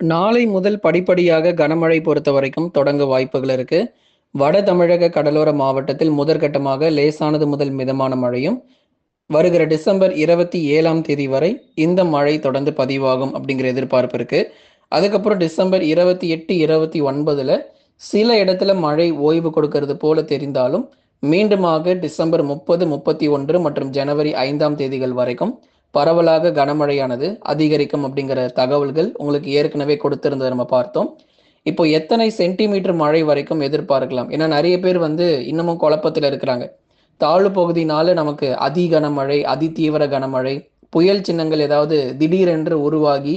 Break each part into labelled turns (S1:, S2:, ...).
S1: நாளை முதல் படிப்படியாக கனமழை பொறுத்த வரைக்கும் தொடங்க வாய்ப்புகள் இருக்கு. வட தமிழக கடலோர மாவட்டத்தில் முதற்கட்டமாக லேசானது முதல் மிதமான மழையும் வருகிற டிசம்பர் இருபத்தி ஏழாம் தேதி வரை இந்த மழை தொடர்ந்து பதிவாகும் அப்படிங்கிற எதிர்பார்ப்பு இருக்கு. அதுக்கப்புறம் டிசம்பர் இருபத்தி எட்டு இருபத்தி ஒன்பதுல சில இடத்துல மழை ஓய்வு கொடுக்கறது போல தெரிந்தாலும் மீண்டுமாக டிசம்பர் முப்பது முப்பத்தி ஒன்று மற்றும் ஜனவரி ஐந்தாம் தேதிகள் வரைக்கும் பரவலாக கனமழையானது அதிகரிக்கும் அப்படிங்கிற தகவல்கள் உங்களுக்கு ஏற்கனவே கொடுத்திருந்ததை நம்ம பார்த்தோம். இப்போ எத்தனை சென்டிமீட்டர் மழை வரைக்கும் எதிர்பார்க்கலாம்? ஏன்னா நிறைய பேர் வந்து இன்னமும் குழப்பத்தில் இருக்கிறாங்க. தாழ்வு பகுதினால நமக்கு அதி கனமழை அதி தீவிர கனமழை புயல் சின்னங்கள் ஏதாவது திடீரென்று உருவாகி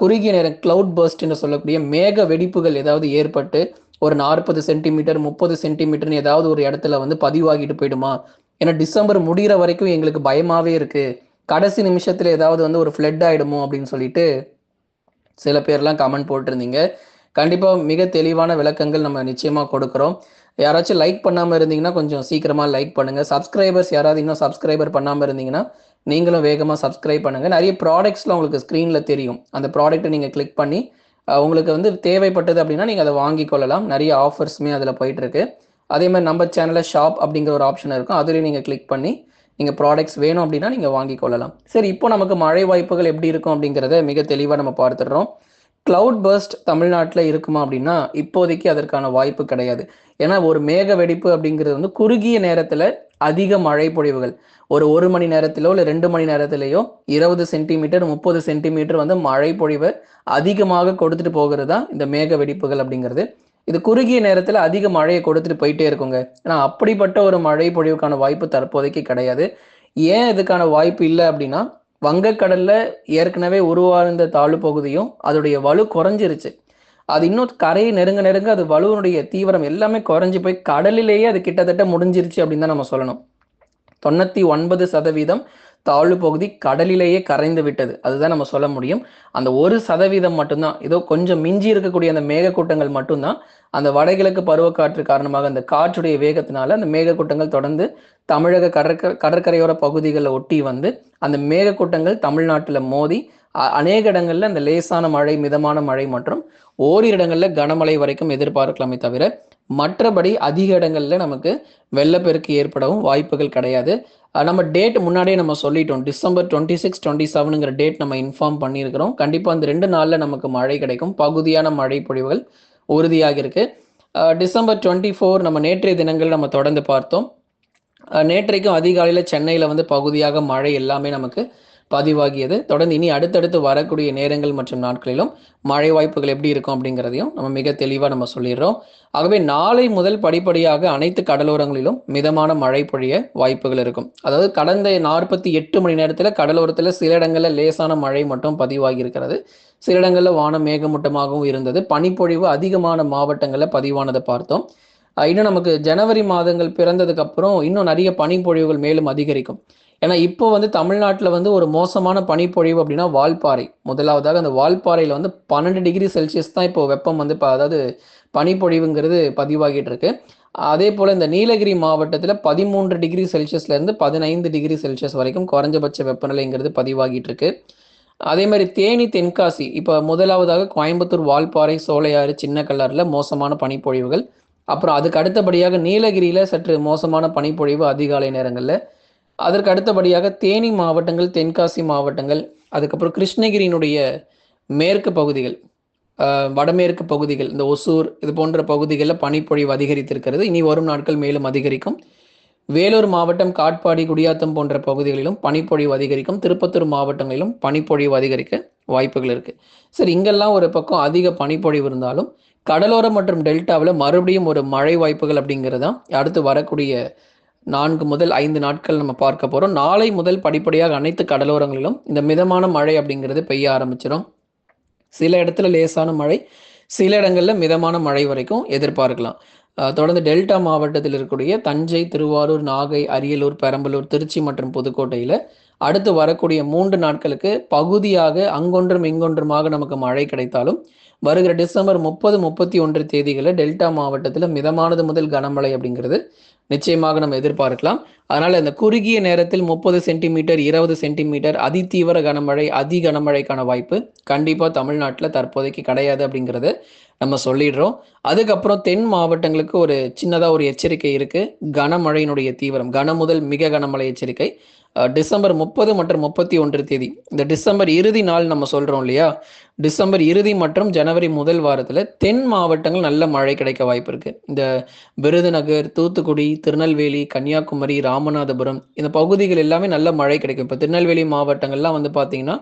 S1: குறுகிய நேரம் கிளவுட் பர்ஸ்ட் என்று சொல்லக்கூடிய மேக வெடிப்புகள் ஏதாவது ஏற்பட்டு ஒரு நாற்பது சென்டிமீட்டர் முப்பது சென்டிமீட்டர்னு ஏதாவது ஒரு இடத்துல வந்து பதிவாகிட்டு போயிடுமா? ஏன்னா டிசம்பர் முடிகிற வரைக்கும் எங்களுக்கு பயமாவே இருக்குது கடைசி நிமிஷத்தில் ஏதாவது வந்து ஒரு ஃப்ளட் ஆயிடுமோ அப்படின்னு சொல்லிட்டு சில பேர்லாம் கமெண்ட் போட்டிருந்தீங்க. கண்டிப்பாக மிக தெளிவான விளக்கங்கள் நம்ம நிச்சயமாக கொடுக்குறோம். யாராச்சும் லைக் பண்ணாமல் இருந்தீங்கன்னா கொஞ்சம் சீக்கிரமாக லைக் பண்ணுங்கள் சப்ஸ்கிரைபர்ஸ் யாராவது இன்னும் சப்ஸ்கிரைபர் பண்ணாமல் இருந்தீங்கன்னா நீங்களும் வேகமாக சப்ஸ்கிரைப் பண்ணுங்கள் நிறைய ப்ராடக்ட்ஸ்லாம் உங்களுக்கு ஸ்க்ரீனில் தெரியும். அந்த ப்ராடக்ட்டை நீங்கள் கிளிக் பண்ணி உங்களுக்கு வந்து தேவைப்பட்டது அப்படின்னா நீங்கள் அதை வாங்கி கொள்ளலாம். நிறைய ஆஃபர்ஸுமே அதில் போயிட்டுருக்கு அதே மாதிரி நம்ம சேனலில் ஷாப் அப்படிங்கிற ஒரு ஆப்ஷன் இருக்கும். அதுலேயும் நீங்கள் கிளிக் பண்ணி நீங்கள் ப்ராடக்ட்ஸ் வேணும் அப்படின்னா நீங்கள் வாங்கி கொள்ளலாம். சரி இப்போ நமக்கு மழை வாய்ப்புகள் எப்படி இருக்கும் அப்படிங்கிறத மிக தெளிவாக நம்ம பார்த்துடுறோம். கிளவுட் பர்ஸ்ட் தமிழ்நாட்டில் இருக்குமா அப்படின்னா இப்போதைக்கு அதற்கான வாய்ப்பு கிடையாது. ஏன்னா ஒரு மேக வெடிப்பு அப்படிங்கிறது வந்து குறுகிய நேரத்தில் அதிக மழை பொழிவுகள். ஒரு ஒரு மணி நேரத்திலோ இல்லை ரெண்டு மணி நேரத்திலேயோ இருபது சென்டிமீட்டர் முப்பது சென்டிமீட்டர் வந்து மழை பொழிவை அதிகமாக கொடுத்துட்டு போகிறது தான் இந்த மேக வெடிப்புகள் அப்படிங்கிறது. இது குறுகிய நேரத்தில் அதிக மழையை கொடுத்துட்டு போயிட்டே இருக்குங்க. ஏன்னா அப்படிப்பட்ட ஒரு மழை பொழிவுக்கான வாய்ப்பு தற்போதைக்கு கிடையாது. ஏன் இதுக்கான வாய்ப்பு இல்லை அப்படின்னா வங்கக்கடல்ல ஏற்கனவே உருவாழ்ந்த தாழ்வு பகுதியும் அதோடைய வலு குறைஞ்சிருச்சு. அது இன்னும் கரையை நெருங்க நெருங்க அது வலுவனுடைய தீவிரம் எல்லாமே குறைஞ்சி போய் கடலிலேயே அது கிட்டத்தட்ட முடிஞ்சிருச்சு அப்படின்னு தான் நம்ம சொல்லணும். தொண்ணூத்தி ஒன்பது சதவீதம் தாழ்வு பகுதி கடலிலேயே கரைந்து விட்டது. அதுதான் நம்ம சொல்ல முடியும். அந்த ஒரு சதவீதம் மட்டும்தான். ஏதோ கொஞ்சம் மிஞ்சி இருக்கக்கூடிய அந்த மேகக்கூட்டங்கள் மட்டும்தான். அந்த வடகிழக்கு பருவக்காற்று காரணமாக அந்த காற்றுடைய வேகத்தினால அந்த மேகக்கூட்டங்கள் தொடர்ந்து தமிழக கடற்க கடற்கரையோர பகுதிகளை ஒட்டி வந்து அந்த மேகக்கூட்டங்கள் தமிழ்நாட்டில் மோதி அநேக இடங்களில் அந்த லேசான மழை மிதமான மழை மற்றும் ஓரிரு இடங்களில் கனமழை வரைக்கும் எதிர்பார்க்கலாமே தவிர மற்றபடி அதிக இடங்கள்ல நமக்கு வெள்ளப்பெருக்கு ஏற்படவும் வாய்ப்புகள் கிடையாது. நம்ம டேட் முன்னாடியே நம்ம சொல்லிட்டோம். டிசம்பர் டுவெண்ட்டி சிக்ஸ் டுவெண்ட்டி செவனுங்கிற டேட் நம்ம இன்ஃபார்ம் பண்ணியிருக்கிறோம். கண்டிப்பாக அந்த ரெண்டு நாளில் நமக்கு மழை கிடைக்கும். பகுதியான மழை பொழிவுகள் உறுதியாக இருக்கு. டிசம்பர் டுவெண்ட்டி ஃபோர் நம்ம நேற்றைய தினங்கள் நம்ம தொடர்ந்து பார்த்தோம். நேற்றைக்கும் அதிகாலையில் சென்னையில் வந்து பகுதியாக மழை எல்லாமே நமக்கு பதிவாகியது. தொடர்ந்து இனி அடுத்தடுத்து வரக்கூடிய நேரங்கள் மற்றும் நாட்களிலும் மழை வாய்ப்புகள் எப்படி இருக்கும் அப்படிங்கிறதையும் நம்ம மிக தெளிவாக நம்ம சொல்லிடுறோம். ஆகவே நாளை முதல் படிப்படியாக அனைத்து கடலோரங்களிலும் மிதமான மழை பொழிய வாய்ப்புகள் இருக்கும். அதாவது கடந்த நாற்பத்தி எட்டு மணி நேரத்தில் கடலோரத்தில் சில இடங்களில் லேசான மழை மட்டும் பதிவாகி இருக்கிறது சில இடங்களில் வானம் மேகமூட்டமாகவும் இருந்தது. பனிப்பொழிவு அதிகமான மாவட்டங்களில் பதிவானதை பார்த்தோம். இன்னும் நமக்கு ஜனவரி மாதங்கள் பிறந்ததுக்கு அப்புறம் இன்னும் நிறைய பனிப்பொழிவுகள் மேலும் அதிகரிக்கும். ஏன்னா இப்போ வந்து தமிழ்நாட்டில் வந்து ஒரு மோசமான பனிப்பொழிவு அப்படின்னா வால்பாறை. முதலாவதாக அந்த வால்பாறையில் வந்து பன்னெண்டு டிகிரி செல்சியஸ் தான் இப்போ வெப்பம் வந்து இப்போ அதாவது பனிப்பொழிவுங்கிறது பதிவாகிட்டு இருக்கு அதே போல் இந்த நீலகிரி மாவட்டத்தில் பதிமூன்று டிகிரி செல்சியஸ்லேருந்து பதினைந்து டிகிரி செல்சியஸ் வரைக்கும் குறைஞ்சபட்ச வெப்பநிலைங்கிறது பதிவாகிட்டு இருக்கு அதே மாதிரி தேனி தென்காசி இப்போ முதலாவதாக கோயம்புத்தூர் வால்பாறை சோலையாறு சின்ன கல்லாறில் மோசமான பனிப்பொழிவுகள். அப்புறம் அதுக்கு அடுத்தபடியாக நீலகிரியில் சற்று மோசமான பனிப்பொழிவு அதிகாலை நேரங்களில். அதற்கு அடுத்தபடியாக தேனி மாவட்டங்கள் தென்காசி மாவட்டங்கள் அதுக்கப்புறம் கிருஷ்ணகிரியினுடைய மேற்கு பகுதிகள் வடமேற்கு பகுதிகள் இந்த ஒசூர் இது போன்ற பகுதிகளில் பனிப்பொழிவு அதிகரித்திருக்கிறது. இனி வரும் நாட்கள் மேலும் அதிகரிக்கும். வேலூர் மாவட்டம் காட்பாடி குடியாத்தம் போன்ற பகுதிகளிலும் பனிப்பொழிவு அதிகரிக்கும். திருப்பத்தூர் மாவட்டங்களிலும் பனிப்பொழிவு அதிகரிக்க வாய்ப்புகள் இருக்குது சரி இங்கெல்லாம் ஒரு பக்கம் அதிக பனிப்பொழிவு இருந்தாலும் கடலோரம் மற்றும் டெல்டாவில் மறுபடியும் ஒரு மழை வாய்ப்புகள் அப்படிங்கிறது தான் அடுத்து வரக்கூடிய நான்கு முதல் ஐந்து நாட்கள் நம்ம பார்க்க போகிறோம் நாளை முதல் படிப்படியாக அனைத்து கடலோரங்களிலும் இந்த மிதமான மழை அப்படிங்கிறது பெய்ய ஆரம்பிச்சிடும் சில இடத்துல லேசான மழை சில இடங்களில் மிதமான மழை வரைக்கும் எதிர்பார்க்கலாம். தொடர்ந்து டெல்டா மாவட்டத்தில் இருக்கக்கூடிய தஞ்சை திருவாரூர் நாகை அரியலூர் பெரம்பலூர் திருச்சி மற்றும் புதுக்கோட்டையில் அடுத்து வரக்கூடிய மூன்று நாட்களுக்கு பகுதியாக அங்கொன்றும் இங்கொன்றுமாக நமக்கு மழை கிடைத்தாலும் வருகிற டிசம்பர் முப்பது முப்பத்தி ஒன்று தேதிகளில் டெல்டா மாவட்டத்தில் மிதமானது முதல் கனமழை அப்படிங்கிறது நிச்சயமாக நம்ம எதிர்பார்க்கலாம். அதனால் இந்த குறுகிய நேரத்தில் முப்பது சென்டிமீட்டர் இருபது சென்டிமீட்டர் அதிதீவிர கனமழை அதி கனமழைக்கான வாய்ப்பு கண்டிப்பாக தமிழ்நாட்டில் தற்போதைக்கு கிடையாது அப்படிங்கிறத நம்ம சொல்லிடுறோம். அதுக்கப்புறம் தென் மாவட்டங்களுக்கு ஒரு சின்னதாக ஒரு எச்சரிக்கை இருக்குது கனமழையினுடைய தீவிரம் கன முதல் மிக கனமழை எச்சரிக்கை. டிசம்பர் முப்பது மற்றும் முப்பத்தி ஒன்று தேதி. இந்த டிசம்பர் இறுதி நாள் நம்ம சொல்றோம் இல்லையா? டிசம்பர் இறுதி மற்றும் ஜனவரி முதல் வாரத்தில் தென் மாவட்டங்கள் நல்ல மழை கிடைக்க வாய்ப்பு இருக்கு. இந்த விருதுநகர் தூத்துக்குடி திருநெல்வேலி கன்னியாகுமரி ராமநாதபுரம் இந்த பகுதிகள் எல்லாமே நல்ல மழை கிடைக்கும். இப்போ திருநெல்வேலி மாவட்டங்கள்லாம் வந்து பார்த்தீங்கன்னா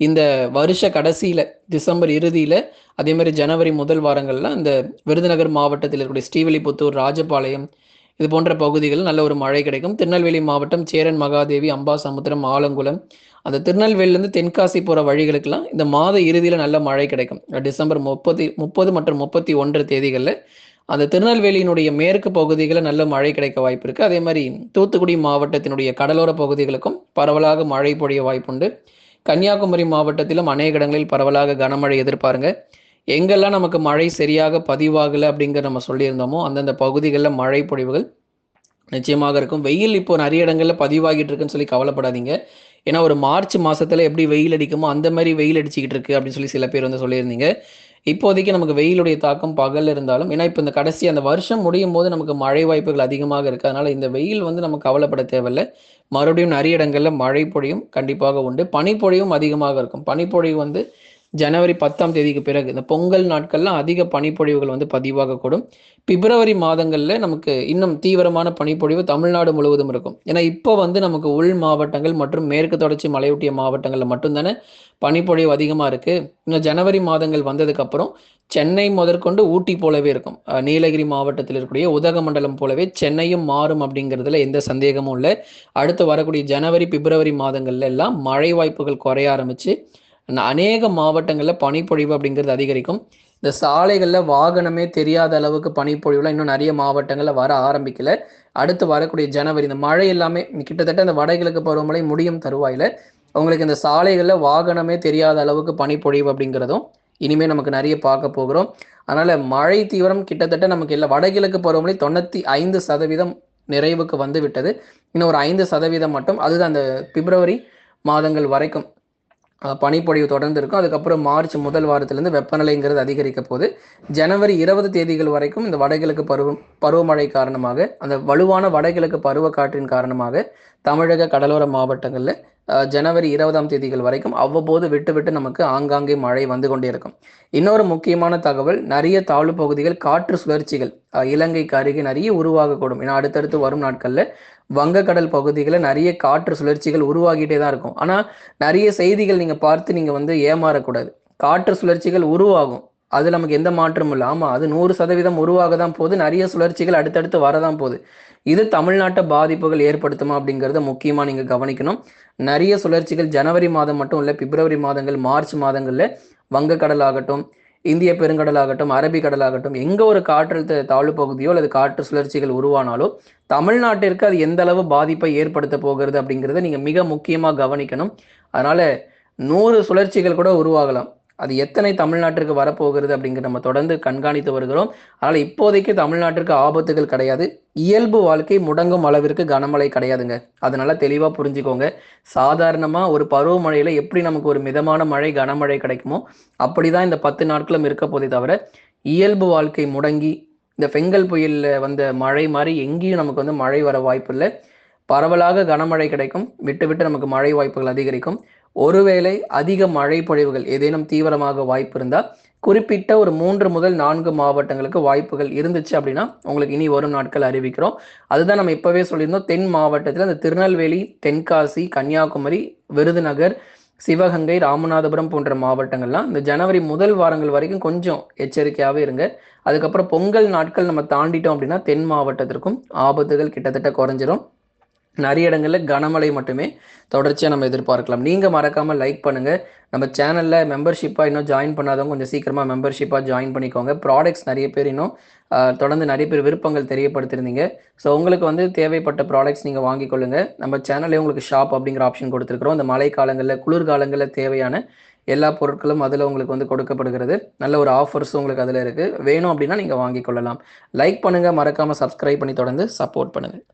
S1: இந்த வருஷ கடைசியில் டிசம்பர் இறுதியில் அதே மாதிரி ஜனவரி முதல் வாரங்கள்லாம் இந்த விருதுநகர் மாவட்டத்தில் இருக்கக்கூடிய ஸ்ரீவில்லிபுத்தூர் ராஜபாளையம் இது போன்ற பகுதிகளில் நல்ல ஒரு மழை கிடைக்கும். திருநெல்வேலி மாவட்டம் சேரன் மகாதேவி அம்பா சமுத்திரம் ஆலங்குளம். அந்த திருநெல்வேலியிலேருந்து தென்காசி போகிற வழிகளுக்கெல்லாம் இந்த மாத இறுதியில் நல்ல மழை கிடைக்கும். டிசம்பர் முப்பத்தி முப்பது மற்றும் முப்பத்தி ஒன்று தேதிகளில் அந்த திருநெல்வேலியினுடைய மேற்கு பகுதிகளில் நல்ல மழை கிடைக்க வாய்ப்பு இருக்குது அதே மாதிரி தூத்துக்குடி மாவட்டத்தினுடைய கடலோர பகுதிகளுக்கும் பரவலாக மழை பொழிய வாய்ப்புண்டு. கன்னியாகுமரி மாவட்டத்திலும் அநேக இடங்களில் பரவலாக கனமழை எதிர்பாருங்க. எங்கெல்லாம் நமக்கு மழை சரியாக பதிவாகலை அப்படிங்கிற நம்ம சொல்லியிருந்தோமோ அந்தந்த பகுதிகளில் மழை பொழிவுகள் நிச்சயமாக இருக்கும். வெயில் இப்போ நிறைய இடங்களில் பதிவாகிட்டு இருக்குன்னு சொல்லி கவலைப்படாதீங்க. ஏன்னா ஒரு மார்ச் மாசத்துல எப்படி வெயில் அடிக்குமோ அந்த மாதிரி வெயில் அடிச்சுக்கிட்டு இருக்கு அப்படின்னு சொல்லி சில பேர் வந்து சொல்லியிருந்தீங்க. இப்போதைக்கு நமக்கு வெயிலுடைய தாக்கம் பகல் இருந்தாலும் ஏன்னா இப்போ இந்த கடைசி அந்த வருஷம் முடியும் போது நமக்கு மழை வாய்ப்புகள் அதிகமாக இருக்கு. அதனால இந்த வெயில் வந்து நமக்கு கவலைப்பட தேவையில்லை. மறுபடியும் நிறைய இடங்கள்ல மழை பொழியும் கண்டிப்பாக உண்டு. பனிப்பொழிவும் அதிகமாக இருக்கும். பனிப்பொழிவு வந்து ஜனவரி பத்தாம் தேதிக்கு பிறகு இந்த பொங்கல் நாட்கள்லாம் அதிக பனிப்பொழிவுகள் வந்து பதிவாகக்கூடும். பிப்ரவரி மாதங்களில் நமக்கு இன்னும் தீவிரமான பனிப்பொழிவு தமிழ்நாடு முழுவதும் இருக்கும். ஏன்னா இப்போ வந்து நமக்கு உள் மாவட்டங்கள் மற்றும் மேற்கு தொடர்ச்சி மலையொட்டிய மாவட்டங்களில் மட்டும்தானே பனிப்பொழிவு அதிகமாக இருக்குது இன்னும் ஜனவரி மாதங்கள் வந்ததுக்கப்புறம் சென்னை முதற்கொண்டு ஊட்டி போலவே இருக்கும். நீலகிரி மாவட்டத்தில் இருக்கக்கூடிய உதகமண்டலம் போலவே சென்னையும் மாறும் அப்படிங்கிறதுல எந்த சந்தேகமும் இல்லை. அடுத்து வரக்கூடிய ஜனவரி பிப்ரவரி மாதங்கள்ல எல்லாம் மழை வாய்ப்புகள் குறைய ஆரம்பிச்சு அநேக மாவட்டங்களில் பனிப்பொழிவு அப்படிங்கிறது அதிகரிக்கும். இந்த சாலைகளில் வாகனமே தெரியாத அளவுக்கு பனிப்பொழிவுலாம் இன்னும் நிறைய மாவட்டங்களில் வர ஆரம்பிக்கல. அடுத்து வரக்கூடிய ஜனவரி இந்த மழை எல்லாமே கிட்டத்தட்ட இந்த வடகிழக்கு பருவமழை முடியும் தருவாயில். உங்களுக்கு இந்த சாலைகளில் வாகனமே தெரியாத அளவுக்கு பனிப்பொழிவு அப்படிங்கிறதும் இனிமேல் நமக்கு நிறைய பார்க்க போகிறோம். அதனால் மழை தீவிரம் கிட்டத்தட்ட நமக்கு இல்லை வடகிழக்கு பருவமழை தொண்ணூற்றி ஐந்து சதவீதம் நிறைவுக்கு வந்து விட்டது இன்னும் ஒரு ஐந்து சதவீதம் மட்டும். அதுதான் அந்த பிப்ரவரி மாதங்கள் வரைக்கும் பனிப்பொழிவு தொடர்ந்து இருக்கும் அதுக்கப்புறம் மார்ச் முதல் வாரத்திலிருந்து வெப்பநிலைங்கிறது அதிகரிக்க போது ஜனவரி இருபது தேதிகள் வரைக்கும் இந்த வடகிழக்கு பருவம் பருவமழை காரணமாக அந்த வலுவான வடகிழக்கு பருவ காற்றின் காரணமாக தமிழக கடலோர மாவட்டங்களில் ஜனவரி இருபதாம் தேதிகள் வரைக்கும் அவ்வப்போது விட்டு விட்டு நமக்கு ஆங்காங்கே மழை வந்து கொண்டே இருக்கும். இன்னொரு முக்கியமான தகவல் நிறைய தாழ்வு பகுதிகள் காற்று சுழற்சிகள் இலங்கைக்கு அருகே நிறைய உருவாகக்கூடும். ஏன்னா அடுத்தடுத்து வரும் நாட்களில் வங்கக்கடல் பகுதிகளில் நிறைய காற்று சுழற்சிகள் உருவாகிட்டே தான் இருக்கும். ஆனால் நிறைய செய்திகள் நீங்கள் பார்த்து நீங்கள் வந்து ஏமாறக்கூடாது. காற்று சுழற்சிகள் உருவாகும். அது நமக்கு எந்த மாற்றமும் இல்லை. ஆமாம் அது நூறு சதவீதம் உருவாக தான் போகுது. நிறைய சுழற்சிகள் அடுத்தடுத்து வரதான் போகுது. இது தமிழ்நாட்டை பாதிப்புகள் ஏற்படுத்துமா அப்படிங்கிறத முக்கியமாக நீங்கள் கவனிக்கணும். நிறைய சுழற்சிகள் ஜனவரி மாதம் மட்டும் இல்லை பிப்ரவரி மாதங்கள் மார்ச் மாதங்களில் வங்கக்கடல் ஆகட்டும் இந்திய பெருங்கடல் ஆகட்டும் அரபிக்கடல் ஆகட்டும் எங்கே ஒரு காற்றழுத்த தாழ்வு பகுதியோ அல்லது காற்று சுழற்சிகள் உருவானாலோ தமிழ்நாட்டிற்கு அது எந்த அளவு பாதிப்பை ஏற்படுத்த போகிறது அப்படிங்கிறத நீங்கள் மிக முக்கியமாக கவனிக்கணும். அதனால் நூறு சுழற்சிகள் கூட உருவாகலாம். அது எத்தனை தமிழ்நாட்டிற்கு வரப்போகிறது அப்படிங்கிற நம்ம தொடர்ந்து கண்காணித்து வருகிறோம். அதனால் இப்போதைக்கு தமிழ்நாட்டிற்கு ஆபத்துகள் கிடையாது. இயல்பு வாழ்க்கை முடங்கும் அளவிற்கு கனமழை கிடையாதுங்க. அதனால தெளிவாக புரிஞ்சுக்கோங்க. சாதாரணமாக ஒரு பருவமழையில் எப்படி நமக்கு ஒரு மிதமான மழை கனமழை கிடைக்குமோ அப்படி தான் இந்த பத்து நாட்களும் இருக்க போதே தவிர இயல்பு வாழ்க்கை முடங்கி இந்த பெங்கல் புயலில் வந்த மழை மாதிரி எங்கேயும் நமக்கு வந்து மழை வர வாய்ப்பு இல்லை. பரவலாக கனமழை கிடைக்கும். விட்டு விட்டு நமக்கு மழை வாய்ப்புகள் அதிகரிக்கும். ஒருவேளை அதிக மழை பொழிவுகள் ஏதேனும் தீவிரமாக வாய்ப்பு இருந்தால் குறிப்பிட்ட ஒரு மூன்று முதல் நான்கு மாவட்டங்களுக்கு வாய்ப்புகள் இருந்துச்சு அப்படின்னா உங்களுக்கு இனி வரும் நாட்கள் அறிவிக்கிறோம். அதுதான் நம்ம இப்பவே சொல்லியிருந்தோம். தென் மாவட்டத்தில் அந்த திருநெல்வேலி தென்காசி கன்னியாகுமரி விருதுநகர் சிவகங்கை ராமநாதபுரம் போன்ற மாவட்டங்கள்லாம் இந்த ஜனவரி முதல் வாரங்கள் வரைக்கும் கொஞ்சம் எச்சரிக்கையாகவே இருங்க. அதுக்கப்புறம் பொங்கல் நாட்கள் நம்ம தாண்டிட்டோம் அப்படின்னா தென் மாவட்டத்திற்கும் ஆபத்துகள் கிட்டத்தட்ட குறைஞ்சிரும். நிறைய இடங்களில் கனமழை மட்டுமே தொடர்ச்சியாக நம்ம எதிர்பார்க்கலாம். நீங்கள் மறக்காமல் லைக் பண்ணுங்கள் நம்ம சேனலில் மெம்பர்ஷிப்பாக இன்னும் ஜாயின் பண்ணாதவங்க கொஞ்சம் சீக்கிரமாக மெம்பர்ஷிப்பாக ஜாயின் பண்ணிக்கோங்க. ப்ராடக்ட்ஸ் நிறைய பேர் இன்னும் தொடர்ந்து நிறைய பேர் விருப்பங்கள் தெரியப்படுத்திருந்தீங்க. ஸோ உங்களுக்கு வந்து தேவைப்பட்ட ப்ராடக்ட்ஸ் நீங்கள் வாங்கிக்கொள்ளுங்க நம்ம சேனல்லே உங்களுக்கு ஷாப் அப்படிங்கிற ஆப்ஷன் கொடுத்துருக்குறோம். இந்த மழை காலங்களில் குளிர்காலங்களில் தேவையான எல்லா பொருட்களும் அதில் உங்களுக்கு வந்து கொடுக்கப்படுகிறது. நல்ல ஒரு ஆஃபர்ஸும் உங்களுக்கு அதில் இருக்குது வேணும் அப்படின்னா நீங்கள் வாங்கிக்கொள்ளலாம் லைக் பண்ணுங்கள் மறக்காமல் சப்ஸ்கிரைப் பண்ணி தொடர்ந்து சப்போர்ட் பண்ணுங்கள்